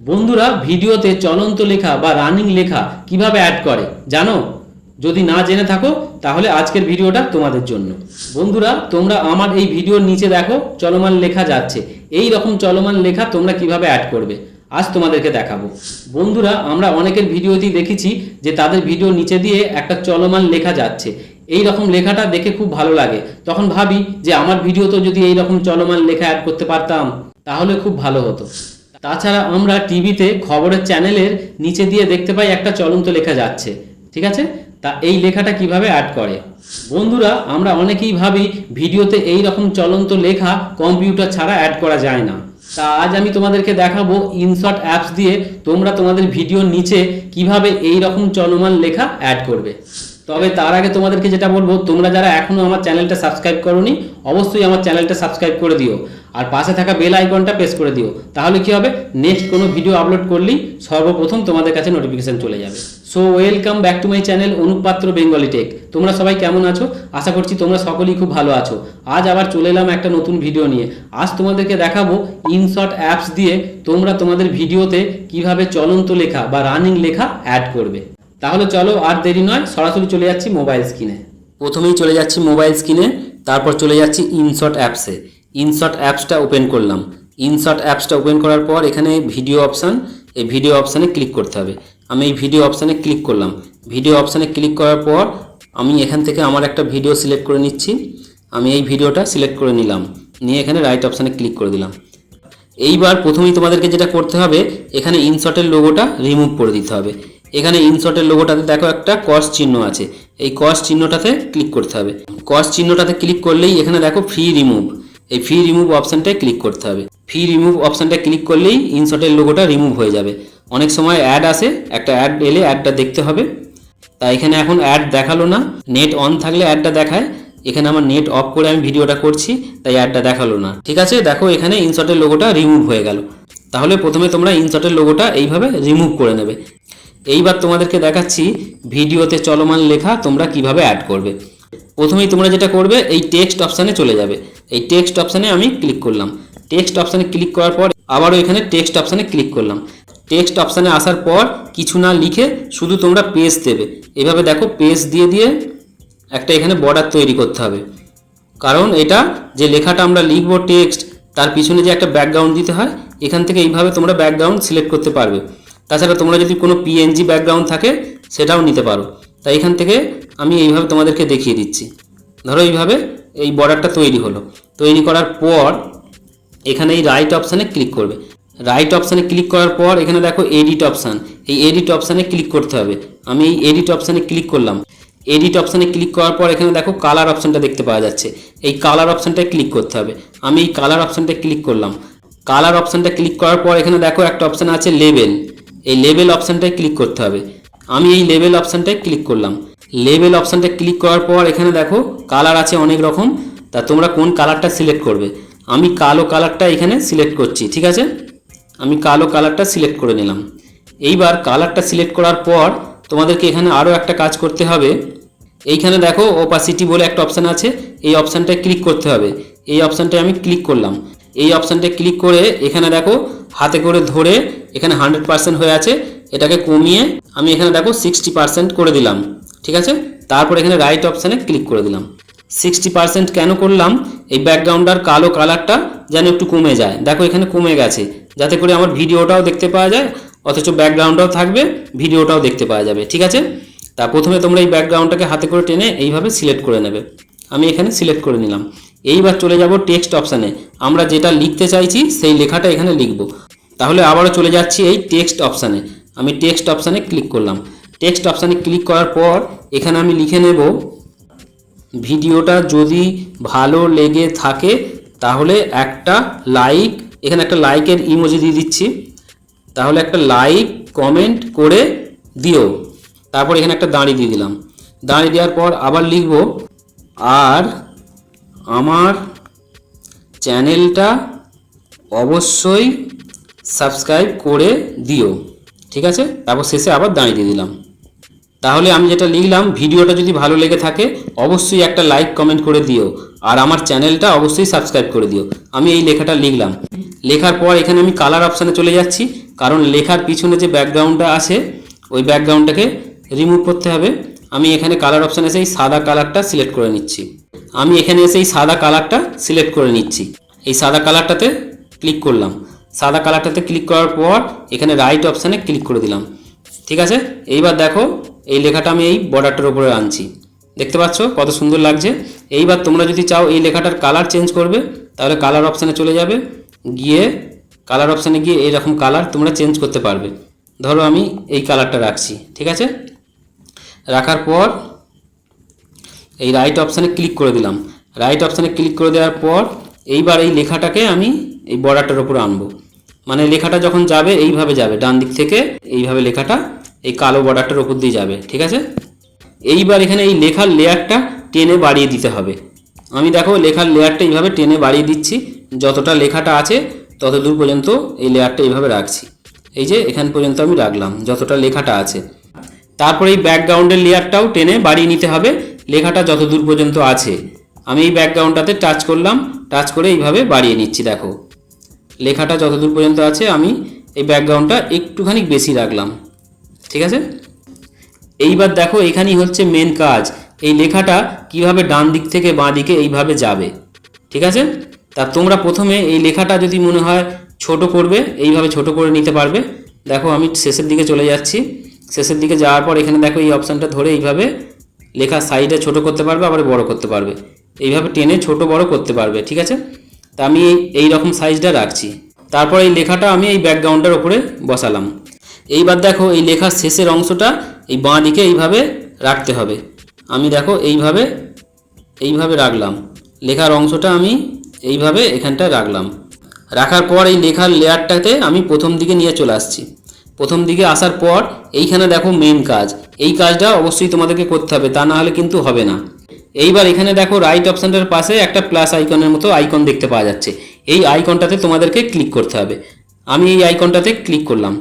বন্ধুরা, ভিডিওতে চলন্ত লেখা বা রানিং লেখা কীভাবে অ্যাড করে, জানো? যদি না জেনে থাকো, তাহলে আজকের ভিডিওটা তোমাদের জন্য। বন্ধুরা, তোমরা আমার এই ভিডিওর নিচে দেখো, চলমান লেখা যাচ্ছে। এই রকম চলমান লেখা তোমরা কীভাবে অ্যাড করবে? আজ তোমাদেরকে দেখাবো। বন্ধুরা, আমরা অনেকের ভিডিওতেই দেখেছি যে তাদের ভিডিও নিচে দিয়ে একটা চলমান লেখা যাচ্ছে। এই রকম লেখাটা দেখে খুব ভালো লাগে। তখন ভাবি যে আমার ভিডিওতে যদি এই রকম চলমান লেখা অ্যাড করতে পারতাম, তাহলে খুব ভালো হতো। তাছাড়া আমরা টিভিতে খবরের চ্যানেলের নিচে দিয়ে দেখতে পাই একটা চলন্ত লেখা যাচ্ছে, ঠিক আছে? তা এই লেখাটা কীভাবে অ্যাড করে? বন্ধুরা, আমরা অনেকেই ভাবি ভিডিওতে এই রকম চলন্ত লেখা কম্পিউটার ছাড়া অ্যাড করা যায় না। তা আজ আমি তোমাদেরকে দেখাবো ইনশর্ট অ্যাপস দিয়ে তোমরা তোমাদের ভিডিওর নিচে কীভাবে এই রকম চলমান লেখা অ্যাড করবে। তবে তার আগে তোমাদেরকে যেটা বলব, তোমরা যারা এখনও আমার চ্যানেলটা সাবস্ক্রাইব করোনি, অবশ্যই আমার চ্যানেলটা সাবস্ক্রাইব করে দিও। আর পাশে থাকা বেল আইকনটা প্রেস করে দিও। তাহলে কি হবে? নেক্সট কোনো ভিডিও আপলোড করলেই সর্বপ্রথম তোমাদের কাছে নোটিফিকেশন চলে যাবে। So welcome back to my channel Anupatra Bengali tech তোমরা সবাই কেমন আছো? আশা করছি তোমরা সকলেই খুব ভালো আছো। আজ আবার চলে এলাম একটা নতুন ভিডিও নিয়ে। আজ তোমাদেরকে দেখাবো ইনশর্ট অ্যাপস দিয়ে তোমরা তোমাদের ভিডিওতে কীভাবে চলন্ত লেখা বা রানিং লেখা অ্যাড করবে। তাহলে চলো আর দেরি নয়, সরাসরি চলে যাচ্ছি মোবাইল স্ক্রিনে প্রথমেই চলে যাচ্ছি মোবাইল স্ক্রিনে তারপর চলে যাচ্ছি ইনশর্ট অ্যাপসে ইনশট অ্যাপসটা ওপেন করলাম। ইনশট অ্যাপসটা ওপেন করার পর এখানে ভিডিও অপশান এই ভিডিও অপশানে ক্লিক করতে হবে। আমি এই ভিডিও অপশানে ক্লিক করলাম। ভিডিও অপশানে ক্লিক করার পর আমি এখান থেকে আমার একটা ভিডিও সিলেক্ট করে নিচ্ছি। আমি এই ভিডিওটা সিলেক্ট করে নিলাম। নিয়ে এখানে রাইট অপশানে ক্লিক করে দিলাম। এইবার প্রথমেই তোমাদেরকে যেটা করতে হবে, এখানে ইনশটের লোগোটা রিমুভ করে দিতে হবে। এখানে ইনশটের লোগোটাতে দেখো একটা কস চিহ্ন আছে। এই কস চিহ্নটাতে ক্লিক করতে হবে। কস চিহ্নটাতে ক্লিক করলেই এখানে দেখো ফ্রি রিমুভ এই ফ্রি রিমুভ অপশানটায় ক্লিক করতে হবে। ফ্রি রিমুভ অপশানটা ক্লিক করলেই ইনশটের লোগোটা রিমুভ হয়ে যাবে। অনেক সময় অ্যাড আসে, একটা অ্যাড এলে অ্যাডটা দেখতে হবে। তা এখানে এখন অ্যাড দেখাল না। নেট অন থাকলে অ্যাডটা দেখায়। এখানে আমার নেট অফ করে আমি ভিডিওটা করছি, তাই অ্যাডটা দেখাল না। ঠিক আছে? দেখো এখানে ইনশটের লোগোটা রিমুভ হয়ে গেল। তাহলে প্রথমে তোমরা ইনশটের লোগোটা এইভাবে রিমুভ করে নেবে। এইবার তোমাদেরকে দেখাচ্ছি ভিডিওতে চলমান লেখা তোমরা কীভাবে অ্যাড করবে। প্রথমেই তোমরা যেটা করবে, এই টেক্সট অপশানে চলে যাবে। এই টেক্সট অপশানে আমি ক্লিক করলাম। টেক্সট অপশানে ক্লিক করার পর আবারও এখানে টেক্সট অপশানে ক্লিক করলাম। টেক্সট অপশানে আসার পর কিছু না লিখে শুধু তোমরা পেজ দেবে। এভাবে দেখো পেজ দিয়ে দিয়ে একটা এখানে বর্ডার তৈরি করতে হবে। কারণ এটা যে লেখাটা আমরা লিখব টেক্সট তার পিছনে যে একটা ব্যাকগ্রাউন্ড দিতে হয়, এখান থেকে এইভাবে তোমরা ব্যাকগ্রাউন্ড সিলেক্ট করতে পারবে। তাছাড়া তোমরা যদি কোনো পিএনজি ব্যাকগ্রাউন্ড থাকে, সেটাও নিতে পারো। তাই এখান থেকে আমি এইভাবে তোমাদেরকে দেখিয়ে দিচ্ছি। ধরো এইভাবে এই বর্ডারটা তৈরি হলো। তৈরি করার পর এখানে এই রাইট অপশানে ক্লিক করবে। রাইট অপশানে ক্লিক করার পর এখানে দেখো এডিট অপশান এই এডিট অপশানে ক্লিক করতে হবে। আমি এই এডিট অপশানে ক্লিক করলাম। এডিট অপশানে ক্লিক করার পর এখানে দেখো কালার অপশানটা দেখতে পাওয়া যাচ্ছে। এই কালার অপশানটায় ক্লিক করতে হবে। আমি এই কালার অপশানটা ক্লিক করলাম। কালার অপশানটা ক্লিক করার পর এখানে দেখো একটা অপশান আছে লেবেল এই লেবেল অপশানটায় ক্লিক করতে হবে। আমি এই লেবেল অপশানটায় ক্লিক করলাম। লেবেল অপশানটা ক্লিক করার পর এখানে দেখো কালার আছে অনেক রকম, তা তোমরা কোন কালারটা সিলেক্ট করবে? আমি কালো কালারটা এখানে সিলেক্ট করছি, ঠিক আছে? আমি কালো কালারটা সিলেক্ট করে নিলাম। এইবার কালারটা সিলেক্ট করার পর তোমাদেরকে এখানে আরও একটা কাজ করতে হবে। এইখানে দেখো ওপাসিটি বলে একটা অপশান আছে, এই অপশানটায় ক্লিক করতে হবে। এই অপশানটায় আমি ক্লিক করলাম। এই অপশানটায় ক্লিক করে এখানে দেখো, হাতে করে ধরে এখানে হান্ড্রেড পার্সেন্ট হয়ে আছে। এটাকে কমিয়ে আমি এখানে দেখো সিক্সটি পার্সেন্ট করে দিলাম, ঠিক আছে? তারপর এখানে রাইট অপশানে ক্লিক করে দিলাম। সিক্সটি পার্সেন্ট কেন করলাম? এই ব্যাকগ্রাউন্ডার কালো কালারটা যেন একটু কমে যায়। দেখো এখানে কমে গেছে, যাতে করে আমার ভিডিওটাও দেখতে পাওয়া যায়, অথচ ব্যাকগ্রাউন্ডটাও থাকবে, ভিডিওটাও দেখতে পাওয়া যাবে, ঠিক আছে? তা প্রথমে তোমরা এই ব্যাকগ্রাউন্ডটাকে হাতে করে টেনে এইভাবে সিলেক্ট করে নেবে। আমি এখানে সিলেক্ট করে নিলাম। এইবার চলে যাব টেক্সট অপশানে আমরা যেটা লিখতে চাইছি, সেই লেখাটা এখানে লিখব। তাহলে আবারও চলে যাচ্ছি এই টেক্সট অপশানে আমি টেক্সট অপশানে ক্লিক করলাম। টেক্সট অপশানে ক্লিক করার পর এখানে আমি লিখে নেব, ভিডিওটা যদি ভালো লেগে থাকে, তাহলে একটা লাইক এখানে একটা লাইকের ইমোজি দিয়ে দিচ্ছি। তাহলে একটা লাইক কমেন্ট করে দিও। তারপর এখানে একটা দাঁড়ি দিয়ে দিলাম। দাঁড়ি দেওয়ার পর আবার লিখব, আর আমার চ্যানেলটা অবশ্যই সাবস্ক্রাইব করে দিও। ঠিক আছে? তারপর শেষে আবার দাঁড়িয়ে দিয়ে দিলাম। তাহলে আমি যেটা লিখলাম, ভিডিওটা যদি ভালো লেগে থাকে, অবশ্যই একটা লাইক কমেন্ট করে দিও। আর আমার চ্যানেলটা অবশ্যই সাবস্ক্রাইব করে দিও। আমি এই লেখাটা লিখলাম। লেখার পর এখানে আমি কালার অপশানে চলে যাচ্ছি। কারণ লেখার পিছনে যে ব্যাকগ্রাউন্ডটা আছে, ওই ব্যাকগ্রাউন্ডটাকে রিমুভ করতে হবে। আমি এখানে কালার অপশানে এসে এই সাদা কালারটা সিলেক্ট করে নিচ্ছি। আমি এখানে এসে এই সাদা কালারটা সিলেক্ট করে নিচ্ছি। এই সাদা কালারটাতে ক্লিক করলাম। সাদা কালারটাতে ক্লিক করার পর এখানে রাইট অপশানে ক্লিক করে দিলাম। ঠিক আছে? এইবার দেখো, এই লেখাটা আমি এই বর্ডারটার উপরে আনছি। দেখতে পাচ্ছ কত সুন্দর লাগছে? এইবার তোমরা যদি চাও এই লেখাটার কালার চেঞ্জ করবে, তাহলে কালার অপশানে চলে যাবে। গিয়ে কালার অপশানে গিয়ে এইরকম কালার তোমরা চেঞ্জ করতে পারবে। ধরো আমি এই কালারটা রাখছি, ঠিক আছে? রাখার পর এই রাইট অপশানে ক্লিক করে দিলাম। রাইট অপশানে ক্লিক করে দেওয়ার পর এইবার এই লেখাটাকে আমি এই বর্ডারটার উপরে আনব। মানে লেখাটা যখন যাবে, এইভাবে যাবে, ডান দিক থেকে এইভাবে লেখাটা এই কালো বর্ডারটার উপর দিয়ে যাবে, ঠিক আছে? এইবার এখানে এই লেখার লেয়ারটা টেনে বাড়িয়ে দিতে হবে। আমি দেখো লেখার লেয়ারটা এইভাবে টেনে বাড়িয়ে দিচ্ছি, যতটা লেখাটা আছে তত দূর পর্যন্ত এই লেয়ারটা এইভাবে রাখছি। এই যে এখান পর্যন্ত আমি রাখলাম, যতটা লেখাটা আছে। তারপরে এই ব্যাকগ্রাউন্ডের লেয়ারটাও টেনে বাড়িয়ে নিতে হবে, লেখাটা যত দূর পর্যন্ত আছে। আমি এই ব্যাকগ্রাউন্ডটাতে টাচ করলাম টাচ করে এইভাবে বাড়িয়ে নিচ্ছি, দেখো। লেখাটা যতদূর পর্যন্ত আছে, আমি এই ব্যাকগ্রাউন্ডটা একটুখানি বেশি রাখলাম। ঠিক আছে? এইবার দেখো, এখানেই হচ্ছে মেন কাজ। এই লেখাটা কীভাবে ডান দিক থেকে বাঁ দিকে এইভাবে যাবে। ঠিক আছে? তা তোমরা প্রথমে এই লেখাটা যদি মনে হয় ছোট করবে, এইভাবে ছোট করে নিতে পারবে। দেখো, আমি শেষের দিকে চলে যাচ্ছি। শেষের দিকে যাওয়ার পর এখানে দেখো, এই অপশানটা ধরে এইভাবে লেখার সাইডে ছোট করতে পারবে, আবার বড় করতে পারবে। এইভাবে টেনে ছোট বড় করতে পারবে। ঠিক আছে? তা আমি এই রকম সাইজটা রাখছি। তারপর এই লেখাটা আমি এই ব্যাকগ্রাউন্ডের ওপরে বসালাম। এইবার দেখো এই লেখার শেষের অংশটা এই বাঁ দিকে এইভাবে রাখতে হবে। আমি দেখো এইভাবে এইভাবে রাখলাম। লেখার অংশটা আমি এইভাবে এখানটা রাখলাম। রাখার পর এই লেখার লেয়ারটাতে আমি প্রথম দিকে নিয়ে চলে আসছি। প্রথম দিকে আসার পর এইখানে দেখো মেন কাজ। এই কাজটা অবশ্যই তোমাদেরকে করতে হবে, তা না হলে কিন্তু হবে না। এইবার এখানে দেখো রাইট অপশানটার পাশে একটা প্লাস আইকনের মতো আইকন দেখতে পাওয়া যাচ্ছে। এই আইকনটাতে তোমাদেরকে ক্লিক করতে হবে। আমি এই আইকনটাতে ক্লিক করলাম।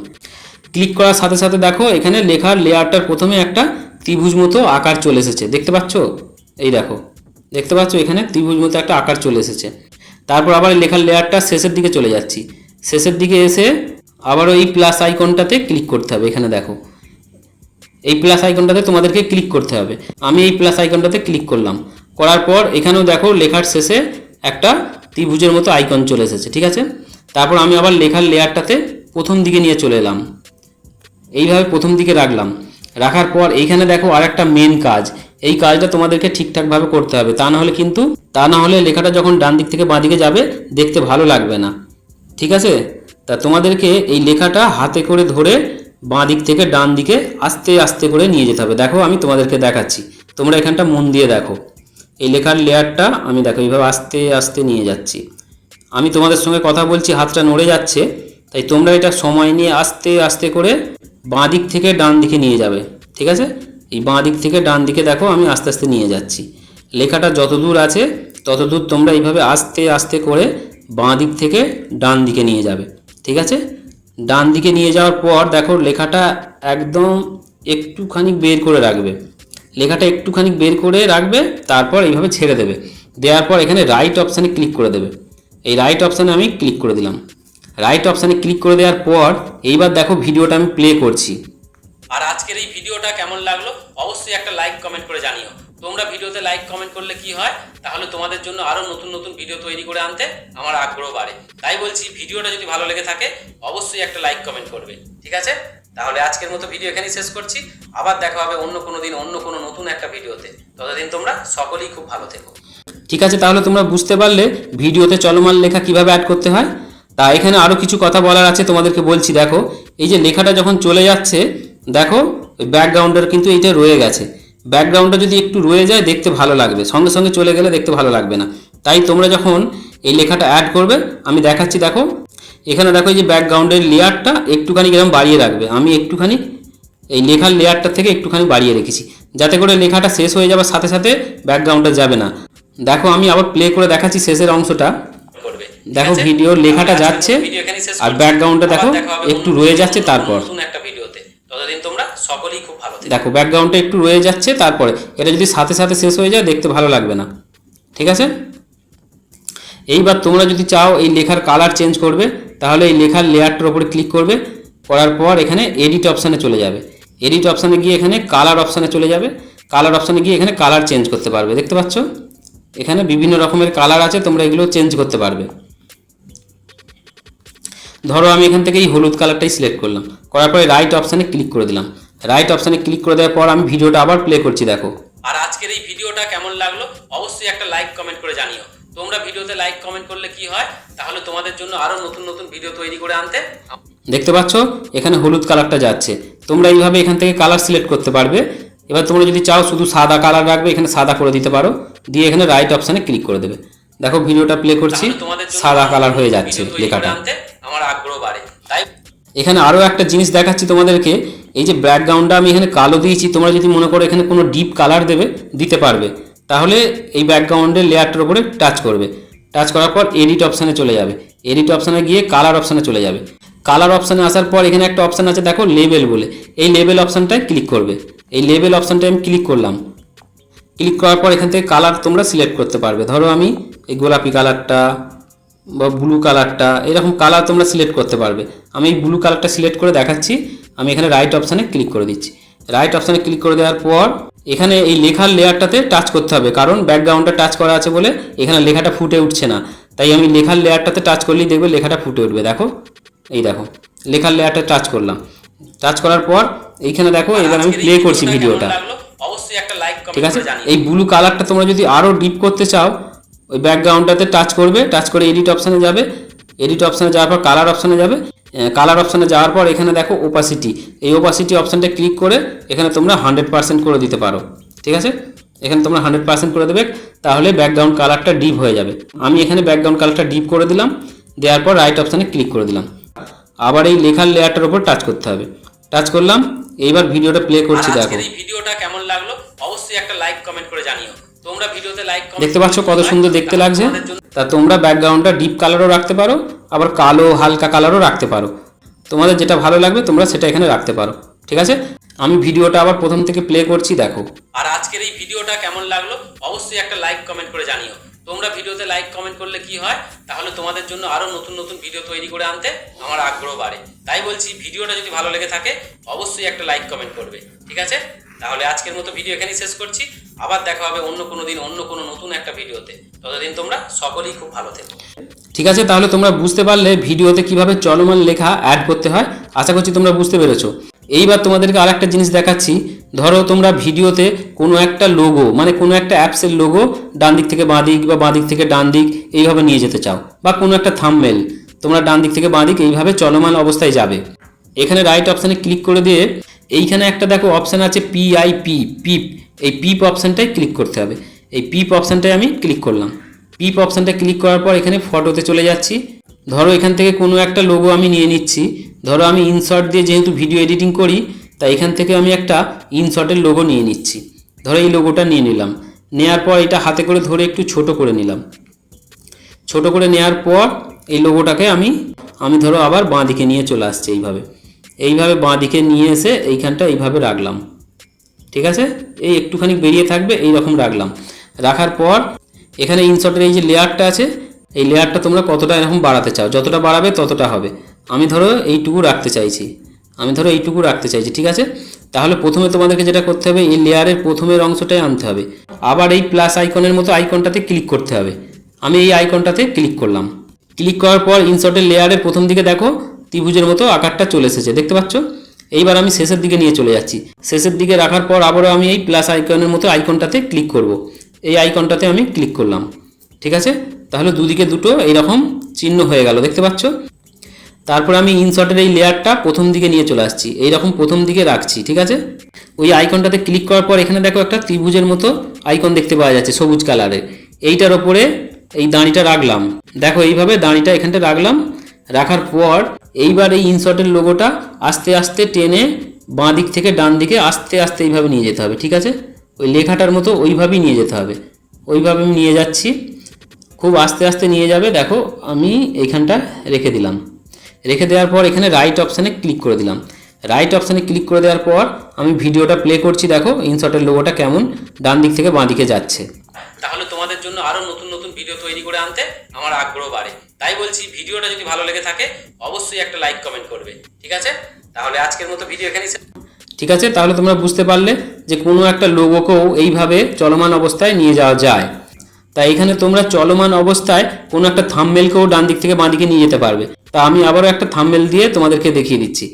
ক্লিক করার সাথে সাথে দেখো এখানে লেখার লেয়ারটার প্রথমে একটা ত্রিভুজ মতো আকার চলে এসেছে। দেখতে পাচ্ছ? এই দেখো। দেখতে পাচ্ছ? এখানে ত্রিভুজ মতো একটা আকার চলে এসেছে। তারপর আবার লেখার লেয়ারটা শেষের দিকে চলে যাচ্ছি। শেষের দিকে এসে আবারও এই প্লাস আইকনটাতে ক্লিক করতে হবে। এখানে দেখো। এই প্লাস আইকনটাতে তোমাদেরকে ক্লিক করতে হবে। আমি এই প্লাস আইকনটাতে ক্লিক করলাম। করার পর এখানেও দেখো লেখার শেষে একটা ত্রিভুজের মতো আইকন চলে এসেছে, ঠিক আছে? তারপর আমি আবার লেখার লেয়ারটাতে প্রথম দিকে নিয়ে চলে এলাম। এইভাবে প্রথম দিকে রাখলাম। রাখার পর এইখানে দেখো আর একটা মেন কাজ। এই কাজটা তোমাদেরকে ঠিকঠাকভাবে করতে হবে। তা না হলে কিন্তু, তা না হলে লেখাটা যখন ডান দিক থেকে বাঁ দিকে যাবে, দেখতে ভালো লাগবে না। ঠিক আছে? তা তোমাদেরকে এই লেখাটা হাতে করে ধরে বাঁ দিক থেকে ডান দিকে আস্তে আস্তে করে নিয়ে যেতে হবে। দেখো, আমি তোমাদেরকে দেখাচ্ছি। তোমরা এখানটা মন দিয়ে দেখো। এই লেখার লেয়ারটা আমি দেখো, এইভাবে আস্তে আস্তে নিয়ে যাচ্ছি। আমি তোমাদের সঙ্গে কথা বলছি, হাতটা নড়ে যাচ্ছে, তাই তোমরা এটা সময় নিয়ে আস্তে আস্তে করে বাঁ দিক থেকে ডান দিকে নিয়ে যাবে। ঠিক আছে? এই বাঁ দিক থেকে ডান দিকে দেখো, আমি আস্তে আস্তে নিয়ে যাচ্ছি। লেখাটা যত দূর আছে, তত দূর তোমরা এইভাবে আস্তে আস্তে করে বাঁ দিক থেকে ডান দিকে নিয়ে যাবে। ঠিক আছে? ডান দিকে নিয়ে যাওয়ার পর দেখো লেখাটা একদম একটুখানি বের করে রাখবে। লেখাটা একটুখানি বের করে রাখবে, তারপর এইভাবে ছেড়ে দেবে। দেওয়ার পর এখানে রাইট অপশানে ক্লিক করে দেবে। এই রাইট অপশানে আমি ক্লিক করে দিলাম। রাইট অপশানে ক্লিক করে দেওয়ার পর এইবার দেখো ভিডিওটা আমি প্লে করছি। আর আজকের এই ভিডিওটা কেমন লাগল? অবশ্যই একটা লাইক কমেন্ট করে জানিও। তোমরা ভিডিওতে লাইক কমেন্ট করলে কি হয়? তাহলে তোমাদের জন্য আরও নতুন নতুন ভিডিও তৈরি করে আনতে আমার আগ্রহ বাড়ে। তাই বলছি, ভিডিওটা যদি ভালো লেগে থাকে, অবশ্যই একটা লাইক কমেন্ট করবে। ঠিক আছে? তাহলে আজকের মতো ভিডিও এখানেই শেষ করছি। আবার দেখা হবে অন্য কোনো দিন, অন্য কোনো নতুন একটা ভিডিওতে। ততদিন তোমরা সকলেই খুব ভালো থেকো। ঠিক আছে, তাহলে তোমরা বুঝতে পারলে ভিডিওতে চলমান লেখা কীভাবে অ্যাড করতে হয়। তা এখানে আরও কিছু কথা বলার আছে, তোমাদেরকে বলছি, দেখো। এই যে লেখাটা যখন চলে যাচ্ছে, দেখো ব্যাকগ্রাউন্ডের কিন্তু এইটা রয়ে গেছে। ব্যাকগ্রাউন্ডটা যদি একটু রয়ে যায় দেখতে ভালো লাগবে। সঙ্গে সঙ্গে চলে গেলে দেখতে ভালো লাগবে না। তাই তোমরা যখন এই লেখাটা অ্যাড করবে আমি দেখাচ্ছি দেখো। এখানে দেখো এই যে ব্যাকগ্রাউন্ডের লেয়ারটা একটুখানি এরকম বাড়িয়ে রাখবে। আমি একটুখানি এই লেখার লেয়ারটা থেকে একটুখানি বাড়িয়ে রেখেছি। যাতে করে লেখাটা শেষ হয়ে যাওয়ার সাথে সাথে ব্যাকগ্রাউন্ডটা যাবে না। দেখো আমি আবার প্লে করে দেখাচ্ছি শেষের অংশটা। দেখো ভিডিওর লেখাটা যাচ্ছে ভিডিও আর ব্যাকগ্রাউন্ডটা দেখো একটু রয়ে যাচ্ছে তারপর। একটা ভিডিওতে। ততদিন সকলেই খুব ভালো দেখো। ব্যাকগ্রাউন্ডটা একটু রয়ে যাচ্ছে, তারপরে এটা যদি সাথে সাথে শেষ হয়ে যায়, দেখতে ভালো লাগবে না। ঠিক আছে? এইবার তোমরা যদি চাও এই লেখার কালার চেঞ্জ করবে, তাহলে এই লেখার লেয়ারটার উপরে ক্লিক করবে, করার পর এখানে এডিট অপশানে চলে যাবে। এডিট অপশানে গিয়ে এখানে কালার অপশানে চলে যাবে। কালার অপশানে গিয়ে এখানে কালার চেঞ্জ করতে পারবে, দেখতে পাচ্ছ? এখানে বিভিন্ন রকমের কালার আছে, তোমরা এগুলো চেঞ্জ করতে পারবে। ধরো আমি এখান থেকে এই হলুদ কালারটাই সিলেক্ট করলাম। করার পরে রাইট অপশানে ক্লিক করে দিলাম। রাইট অপশানে ক্লিক করে দেওয়ার পর আমি ভিডিওটা আবার প্লে করছি দেখো। আর আজকের এই ভিডিওটা কেমন লাগল? অবশ্যই একটা লাইক কমেন্ট করে জানিও। তোমরা ভিডিওতে লাইক কমেন্ট করলে কি হয়? তাহলে তোমাদের জন্য আরও নতুন নতুন ভিডিও তৈরি করে আনতে দেখতে পাচ্ছ? এখানে হলুদ কালারটা যাচ্ছে। তোমরা এইভাবে এখান থেকে কালার সিলেক্ট করতে পারবে। এবার তোমরা যদি চাও শুধু সাদা কালার রাখবে এখানে সাদা করে দিতে পারো। দিয়ে এখানে রাইট অপশানে ক্লিক করে দেবে। দেখো ভিডিওটা প্লে করছি। তোমাদের সাদা কালার হয়ে যাচ্ছে লেখাটা। আমার আগ্রহ বাড়ে। তাই এখানে আরও একটা জিনিস দেখাচ্ছি তোমাদেরকে। এই যে ব্যাকগ্রাউন্ডটা আমি এখানে কালো দিয়েছি, তোমরা যদি মনে করো এখানে কোনো ডিপ কালার দেবে, দিতে পারবে। তাহলে এই ব্যাকগ্রাউন্ডের লেয়ারটার উপরে টাচ করবে। টাচ করার পর এডিট অপশানে চলে যাবে। এডিট অপশানে গিয়ে কালার অপশানে চলে যাবে। কালার অপশানে আসার পর এখানে একটা অপশান আছে, দেখো লেবেল বলে। এই লেবেল অপশানটায় ক্লিক করবে। এই লেবেল অপশানটায় আমি ক্লিক করলাম। ক্লিক করার পর এখান থেকে কালার তোমরা সিলেক্ট করতে পারবে। ধরো আমি এই গোলাপি কালারটা বা ব্লু কালারটা এরকম কালার তোমরা সিলেক্ট করতে পারবে। আমি এই ব্লু কালারটা সিলেক্ট করে দেখাচ্ছি। আমি এখানে রাইট অপশানে ক্লিক করে দিচ্ছি। রাইট অপশানে ক্লিক করে দেওয়ার পর, এখানে এই লেখার লেয়ারটাতে টাচ করতে হবে, কারণ ব্যাকগ্রাউন্ডটা টাচ করা আছে বলে এখানে লেখাটা ফুটে উঠছে না। তাই আমি লেখার লেয়ারটাতে টাচ করলেই দেখবে লেখাটা ফুটে উঠবে, দেখো? এই দেখো, লেখার লেয়ারটা টাচ করলাম। টাচ করার পর, এইখানে দেখো এবার আমি প্লে করছি ভিডিওটা। ঠিক আছে? এই ব্লু কালারটা তোমরা যদি আরও ডিপ করতে চাও, ওই ব্যাকগ্রাউন্ডটাতে টাচ করবে টাচ করে এডিট অপশানে যাবে। এডিট অপশানে যাওয়ার পর কালার অপশানে যাবে। কালার অপশানে যাওয়ার পর এখানে দেখো ওপাসিটি এই ওপাসিটি অপশানটা ক্লিক করে এখানে তোমরা হান্ড্রেড পার্সেন্ট করে দিতে পারো। ঠিক আছে? এখানে তোমরা হান্ড্রেড পার্সেন্ট করে দেবে তাহলে ব্যাকগ্রাউন্ড কালারটা ডিপ হয়ে যাবে। আমি এখানে ব্যাকগ্রাউন্ড কালারটা ডিপ করে দিলাম দেওয়ার পর রাইট অপশানে ক্লিক করে দিলাম। আবার এই লেখার লেয়ারটার উপর টাচ করতে হবে। টাচ করলাম এইবার ভিডিওটা প্লে করছি দেখো। ভিডিওটা কেমন লাগল অবশ্যই একটা লাইক কমেন্ট করে জানিও তোমরা ভিডিওতে লাইক দেখতে পাচ্ছ কত সুন্দর দেখতে লাগছে। তা তোমরা ব্যাকগ্রাউন্ডটা ডিপ কালারও রাখতে পারো আবার কালো হালকা কালারও রাখতে পারো। তোমাদের যেটা ভালো লাগবে তোমরা সেটা এখানে রাখতে পারো। ঠিক আছে? আমি ভিডিওটা আবার প্রথম থেকে প্লে করছি দেখো। আর আজকের এই ভিডিওটা কেমন লাগল অবশ্যই একটা লাইক কমেন্ট করে জানিও। তোমরা ভিডিওতে লাইক কমেন্ট করলে কি হয়? তাহলে তোমাদের জন্য আরও নতুন নতুন ভিডিও তৈরি করে আনতে আমার আগ্রহ বাড়ে। তাই বলছি ভিডিওটা যদি ভালো লেগে থাকে অবশ্যই একটা লাইক কমেন্ট করবে। ঠিক আছে? তাহলে আজকের মতো ভিডিও এখানেই শেষ করছি। আবার দেখা হবে অন্য কোনো দিন, অন্য কোনো নতুন একটা ভিডিওতে। ততদিন তোমরা সকলেই খুব ভালো থেকো। ঠিক আছে, তাহলে তোমরা বুঝতে পারলে ভিডিওতে কীভাবে চলমান লেখা অ্যাড করতে হয়। আশা করছি তোমরা বুঝতে পেরেছ। এইবার তোমাদেরকে আর একটা জিনিস দেখাচ্ছি। ধরো তোমরা ভিডিওতে কোনো একটা লোগো মানে কোনো একটা অ্যাপসের লোগো ডান দিক থেকে বাঁ দিক বা বাঁ দিক থেকে ডান দিক এইভাবে নিয়ে যেতে চাও বা কোনো একটা থামমেল তোমরা ডান দিক থেকে বাঁ দিক এইভাবে চলমান অবস্থায় যাবে। এখানে রাইট অপশানে ক্লিক করে দিয়ে এইখানে একটা দেখো অপশান আছে পিআইপি পিপ এই পিপ অপশানটায় ক্লিক করতে হবে। এই পিপ অপশানটায় আমি ক্লিক করলাম। পিপ অপশানটা ক্লিক করার পর এখানে ফটোতে চলে যাচ্ছি। ধরো এখান থেকে কোনো একটা লোগো আমি নিয়ে নিচ্ছি। ধরো আমি ইনশর্ট দিয়ে যেহেতু ভিডিও এডিটিং করি, তাই এখান থেকে আমি একটা ইনশর্টের লোগো নিয়ে নিচ্ছি। ধরো এই লোগোটা নিয়ে নিলাম। নেওয়ার পর এটা হাতে করে ধরে একটু ছোট করে নিলাম। ছোট করে নেওয়ার পর এই লোগোটাকে আমি আমি ধরো আবার বাঁ দিকে নিয়ে চলে আসছি এইভাবে। এইভাবে বাঁ দিকে নিয়ে এসে এইখানটা এইভাবে রাখলাম। ঠিক আছে? এই একটুখানি বেরিয়ে থাকবে এই রকম রাখলাম। রাখার পর এখানে ইনশর্টের এই যে লেয়ারটা আছে, এই লেয়ারটা তোমরা কতটা এরকম বাড়াতে চাও? যতটা বাড়াবে ততটা হবে। আমি ধরো এইটুকু রাখতে চাইছি। আমি ধরো এইটুকু রাখতে চাইছি, ঠিক আছে? তাহলে প্রথমে তোমাদেরকে যেটা করতে হবে, এই লেয়ারের প্রথমের অংশটাই আনতে হবে। আবার এই প্লাস আইকনের মতো আইকনটাতে ক্লিক করতে হবে। আমি এই আইকনটাতে ক্লিক করলাম। ক্লিক করার পর ইনশর্টের লেয়ারের প্রথম দিকে দেখো ত্রিভুজের মতো আকারটা চলে এসেছে, দেখতে পাচ্ছ? এইবার আমি শেষের দিকে নিয়ে চলে যাচ্ছি। শেষের দিকে রাখার পর আবারও আমি এই প্লাস আইকনের মতো আইকনটাতে ক্লিক করব। এই আইকনটাতে আমি ক্লিক করলাম। ঠিক আছে? তাহলে দুদিকে দুটো এইরকম চিহ্ন হয়ে গেল, দেখতে পাচ্ছ? তারপর আমি ইনশর্টের এই লেয়ারটা প্রথম দিকে নিয়ে চলে আসছি। এইরকম প্রথম দিকে রাখছি, ঠিক আছে? ওই আইকনটাতে ক্লিক করার পর এখানে দেখো একটা ত্রিভুজের মতো আইকন দেখতে পাওয়া যাচ্ছে, সবুজ কালারের এইটার ওপরে এই দাঁড়িটা রাখলাম। দেখো, এইভাবে দাঁড়িটা এখানটা রাখলাম। রাখার পর এইবার এই ইনশর্টের লোগোটা আস্তে আস্তে টেনে বাঁ দিক থেকে ডান দিকে আস্তে আস্তে এইভাবে নিয়ে যেতে হবে, ঠিক আছে? ওই লেখাটার মতো ওইভাবেই নিয়ে যেতে হবে। ওইভাবে আমি নিয়ে যাচ্ছি। খুব আস্তে আস্তে নিয়ে যাবে, দেখো, আমি এইখানটা রেখে দিলাম। রেখে দেওয়ার পর এখানে রাইট অপশানে ক্লিক করে দিলাম। রাইট অপশানে ক্লিক করে দেওয়ার পর আমি ভিডিওটা প্লে করছি, দেখো ইনশর্টের লোগোটা কেমন ডান দিক থেকে বাঁ দিকে যাচ্ছে। তাহলে তোমাদের জন্য আরও নতুন নতুন ভিডিও তৈরি করে আনতে আমার আগ্রহ বাড়ে। তাই বলছি, ভিডিওটা যদি ভালো লেগে থাকে, অবশ্যই একটা লাইক কমেন্ট করবে। ঠিক আছে? তাহলে আজকের মতো ভিডিও এখানেই ঠিক আছে? তাহলে তোমরা বুঝতে পারলে যে কোনো একটা লোগোকেও এইভাবে চলমান অবস্থায় নিয়ে যাওয়া যায়। তাই এখানে তোমরা চলমান অবস্থায় কোনো একটা থাম্মেলকেও ডান দিক থেকে বাঁ দিকে নিয়ে যেতে পারবে। তা আমি আবারও একটা থাম্মেল দিয়ে তোমাদেরকে দেখিয়ে দিচ্ছি।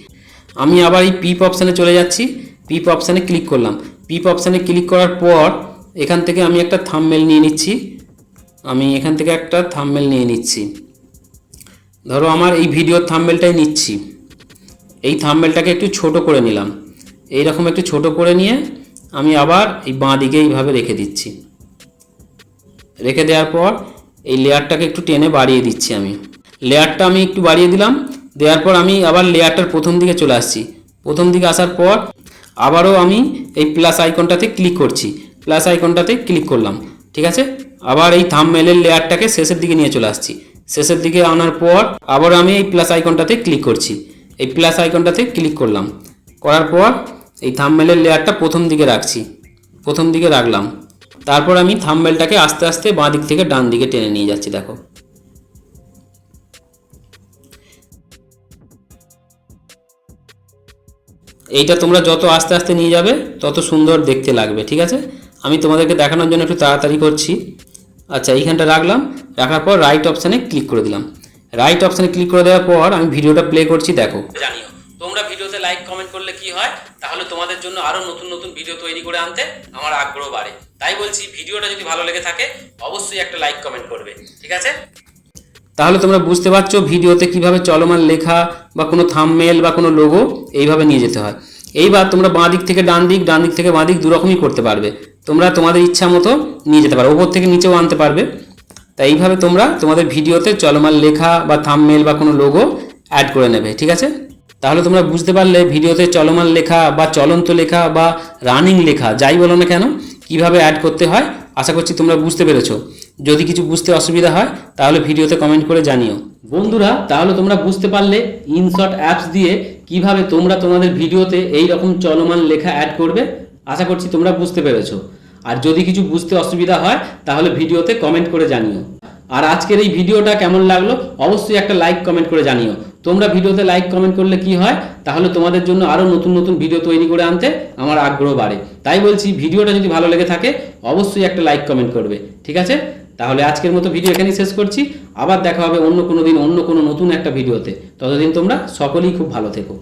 আমি আবার এই পিপ অপশানে চলে যাচ্ছি। পিপ অপশানে ক্লিক করলাম। পিপ অপশানে ক্লিক করার পর এখান থেকে আমি একটা থাম্মেল নিয়ে নিচ্ছি। আমি এখান থেকে একটা থাম্মেল নিয়ে নিচ্ছি। ধরো আমার এই ভিডিওর থাম্মেলটাই নিচ্ছি। এই থাম্বেলটাকে একটু ছোট করে নিলাম। এই রকম একটু ছোট করে নিয়ে আমি আবার এই বাঁ দিকে এইভাবে রেখে দিচ্ছি। রেখে দেওয়ার পর এই লেয়ারটাকে একটু টেনে বাড়িয়ে দিচ্ছি আমি। লেয়ারটা আমি একটু বাড়িয়ে দিলাম। দেওয়ার পর আমি আবার লেয়ারটার প্রথম দিকে চলে আসছি। প্রথম দিকে আসার পর আবারও আমি এই প্লাস আইকনটাতে ক্লিক করছি। প্লাস আইকনটাতে ক্লিক করলাম। ঠিক আছে? আবার এই থাম্বনেলের লেয়ারটাকে শেষের দিকে নিয়ে চলে আসছি। শেষের দিকে আনার পর আবার আমি এই প্লাস আইকনটাতে ক্লিক করছি। এই প্লাস আইকনটাতে ক্লিক করলাম। করার পর এই থাম্বনেলের লেয়ারটা প্রথম দিকে রাখছি। প্রথম দিকে রাখলাম। তারপর আমি থাম্বনেলটাকে আস্তে আস্তে বাঁ দিক থেকে ডান দিকে টেনে নিয়ে যাচ্ছি, দেখো। এইটা তোমরা যত আস্তে আস্তে নিয়ে যাবে, তত সুন্দর দেখতে লাগবে, ঠিক আছে? আমি তোমাদেরকে দেখানোর জন্য একটু তাড়াতাড়ি করছি। আচ্ছা এইখানটা রাখলাম। রাখার পর রাইট অপশানে ক্লিক করে দিলাম। রাইট অপশানে ক্লিক করে দেওয়ার পর আমি ভিডিওটা প্লে করছি দেখো। জানিও তোমরা ভিডিওতে লাইক কমেন্ট করলে কি হয়? তাহলে তোমাদের জন্য আরও নতুন নতুন ভিডিও তৈরি করে আনতে আমার আগ্রহ বাড়ে। তাই বলছি ভিডিওটা যদি ভালো লেগে থাকে অবশ্যই একটা লাইক কমেন্ট করবে ঠিক আছে? তাহলে তোমরা বুঝতে পারছ ভিডিওতে কীভাবে চলমান লেখা বা কোনো থামমেল বা কোনো লোগো এইভাবে নিয়ে যেতে হয়। এইবার তোমরা বাঁ দিক থেকে ডান দিক ডান দিক থেকে বাঁ দিক দুরকমই করতে পারবে। তোমরা তোমাদের ইচ্ছা মতো নিয়ে যেতে পারো ওপর থেকে নিচেও আনতে পারবে। তাই এইভাবে তোমরা তোমাদের ভিডিওতে চলমান লেখা বা থামমেল বা কোনো লোগো অ্যাড করে নেবে, ঠিক আছে? তাহলে তোমরা বুঝতে পারলে ভিডিওতে চলমান লেখা বা চলন্ত লেখা বা রানিং লেখা, যাই বলো না কেন, কীভাবে অ্যাড করতে হয়, আশা করছি তোমরা বুঝতে পেরেছ। যদি কিছু বুঝতে অসুবিধা হয়, তাহলে ভিডিওতে কমেন্ট করে জানিও। বন্ধুরা, তাহলে তোমরা বুঝতে পারলে ইনশট অ্যাপস দিয়ে কীভাবে তোমরা তোমাদের ভিডিওতে এই রকম চলমান লেখা অ্যাড করবে, আশা করছি তোমরা বুঝতে পেরেছ। আর যদি কিছু বুঝতে অসুবিধা হয়, তাহলে ভিডিওতে কমেন্ট করে জানিও। আর আজকের এই ভিডিওটা কেমন লাগল, অবশ্যই একটা লাইক কমেন্ট করে জানিও। তোমরা ভিডিওতে লাইক কমেন্ট করলে কি হয়, তাহলে তোমাদের জন্য আরও নতুন নতুন ভিডিও তৈরি করে আনতে আমার আগ্রহ বাড়ে। তাই বলছি, ভিডিওটা যদি ভালো লেগে থাকে, অবশ্যই একটা লাইক কমেন্ট করবে। ঠিক আছে? তাহলে আজকের মতো ভিডিও এখানেই শেষ করছি। আবার দেখা হবে অন্য কোনো দিন অন্য কোনো নতুন একটা ভিডিওতে ততদিন তোমরা সকলেই খুব ভালো থেকো।